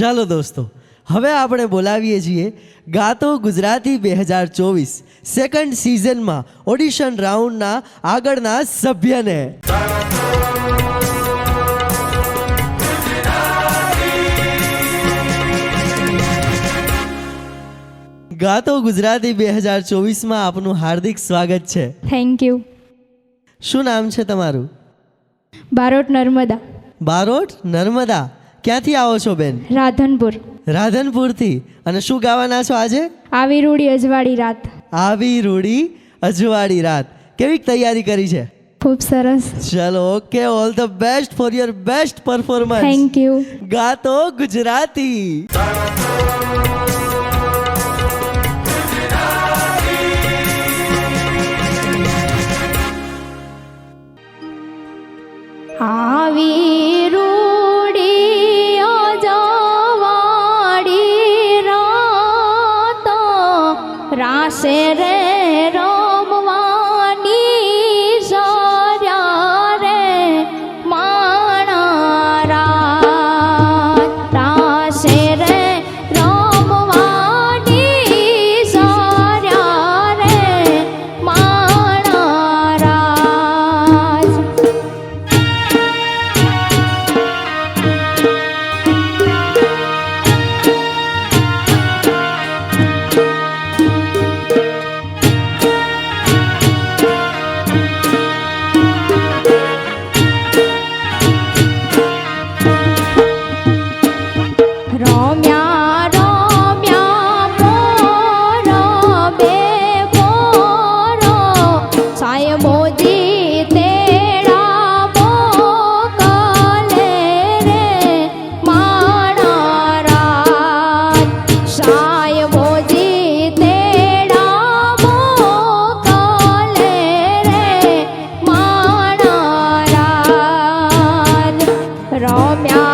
ચાલો દોસ્તો હવે આપણે બોલાવીએ છીએ ગાતો ગુજરાતી બે હજાર ચોવીસ સેકન્ડ સિઝનમાં ઓડિશન રાઉન્ડના આગળના સભ્યને. ગાતો ગુજરાતી બે હજાર ચોવીસમાં આપનું હાર્દિક સ્વાગત છે. થેન્ક યુ શું નામ છે તમારું? બારોટ નર્મદા. બારોટ નર્મદા. ક્યાંથી આવો છો બેન? રાધનપુર. રાધનપુરથી. અને શું ગાવાના છો આજે? આવી રૂડી અજવાળી રાત. આવી રૂડી અજવાળી રાત. કેવી તૈયારી કરી છે? ખૂબ સરસ. ચલો okay all the best for your best performance thank you ગાતો Gujarati. અજવાળી રાત રાશે રે Rồi.